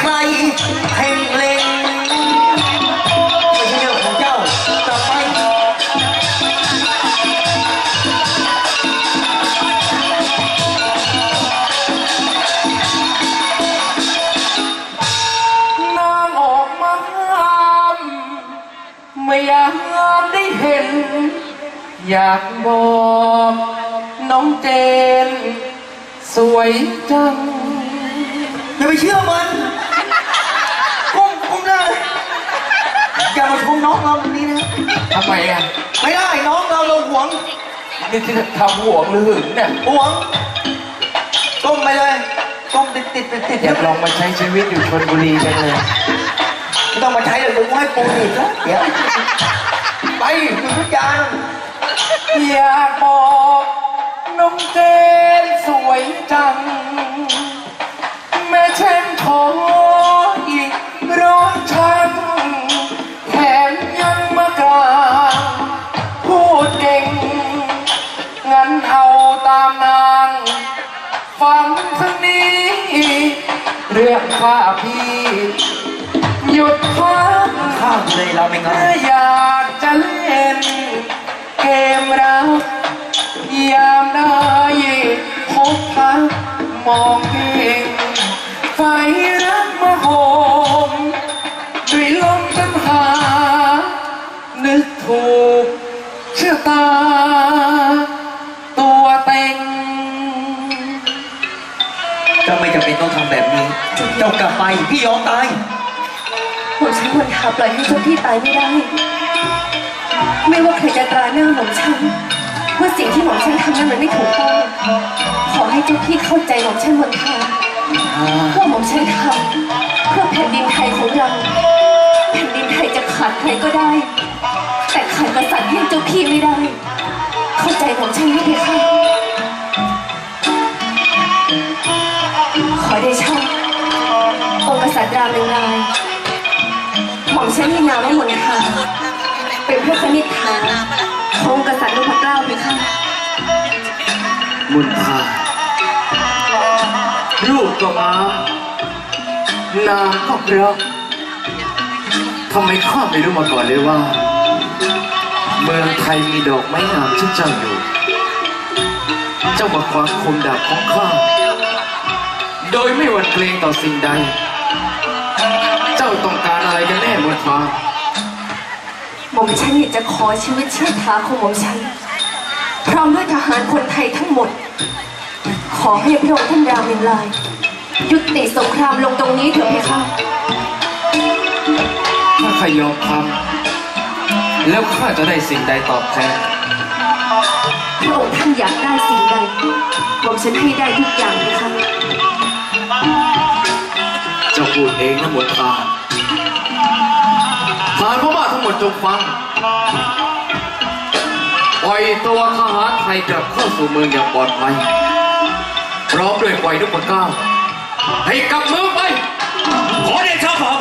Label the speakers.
Speaker 1: ใครเพ่งเล็งไม่ใช่เรื่องของเจ้ากลับไป
Speaker 2: นางออกมาห้ามไม่อยากได้เห็น อยากบอกน้องเจน สวยจัง
Speaker 1: อย่าไปเชื่อมันก้มก้มหน้าเลยอย่ามาชมน้องเราแบบนี้นะ
Speaker 2: ทำไมอะ
Speaker 1: ไม่ได้น้องเราเราหวง
Speaker 2: นี่ที่ทำห่วงหรือหึงเนี่ย
Speaker 1: หวงก้มไปเลยก้มติดติดติดติด
Speaker 2: อยากลองมาใช้ชีวิตอยู่ชนบุรีจังเลย
Speaker 1: ไม่ต้องมาใช้เลยลุงให้ปูอีกแล้วเดี๋ยวไปคุณทุกอย่าง
Speaker 2: อยากบอกน้องเจนสวยจัง รื่องข้าพี่หยุดพัก
Speaker 1: ข้ามเลยเราไม่งั้น
Speaker 2: อยากจะเล่น เกมรักยามได้พบพักมองเห็นไฟ
Speaker 1: จ้าไม่จำเป็นต้องทำแบบนี้ เจ้ากลับไปพี่ยอมตาย
Speaker 3: หม่อมฉันควรหาปล่อยให้เจ้าพี่ตายไม่ได้ ไม่ว่าใครจะตราหน้าหม่อมฉันว่าสิ่งที่หม่อมฉันทำนั้นมันไม่ถูกต้อง ขอให้เจ้าพี่เข้าใจหม่อมฉันวันทาว่าหม่อมฉันทำเพื่อแผ่นดินไทยของเรา แผ่นดินไทยจะขาดใครก็ได้ แต่ขาดกษัตริย์เพียงเจ้าพี่ไม่ได้ ได้ชาองค์กษัตริย์รามเรืองรายหม่อมฉันมีนามว่ามนทาเป็นพระคณิษฐาขององค์กษัตริย์นพะเกล้าเพคะ
Speaker 2: มุนพาลูกก็มานาก็รักทำไมข้าไม่รู้มาก่อนเลยว่า เมืองไทยมีดอกไม้งามที่เจ้าอยู่ เจ้ามาคว้าคมดาบของข้า โดยไม่หวั่นเกรงต่อสิ่งใด เจ้าต้องการอะไรกันแน่มุนพา
Speaker 3: หม่อมฉันอยากจะขอชีวิตเชิดท้าของหม่อมฉันพร้อมด้วยทหารคนไทยทั้งหมด ขอให้พระองค์ท่านรามอินลาย ยุติสงครามลงตรงนี้เถอะเพคะ
Speaker 2: ถ้าข้ายอมทำแล้วข้าจะได้สิ่งใดตอบแทน
Speaker 3: พระองค์ท่านอยากได้สิ่งใดหม่อมฉันให้ได้ทุกอย่างเพคะ
Speaker 2: เจ้าพูดเองนะหมวดทหารทหารพม่าทั้งหมดจงฟัง ปล่อยตัวทหารไทยกลับเข้าสู่เมืองอย่างปลอดภัย พร้อมด้วยปล่อยนพเก้าให้กลับเมืองไป
Speaker 4: ขอเดชะฝ่า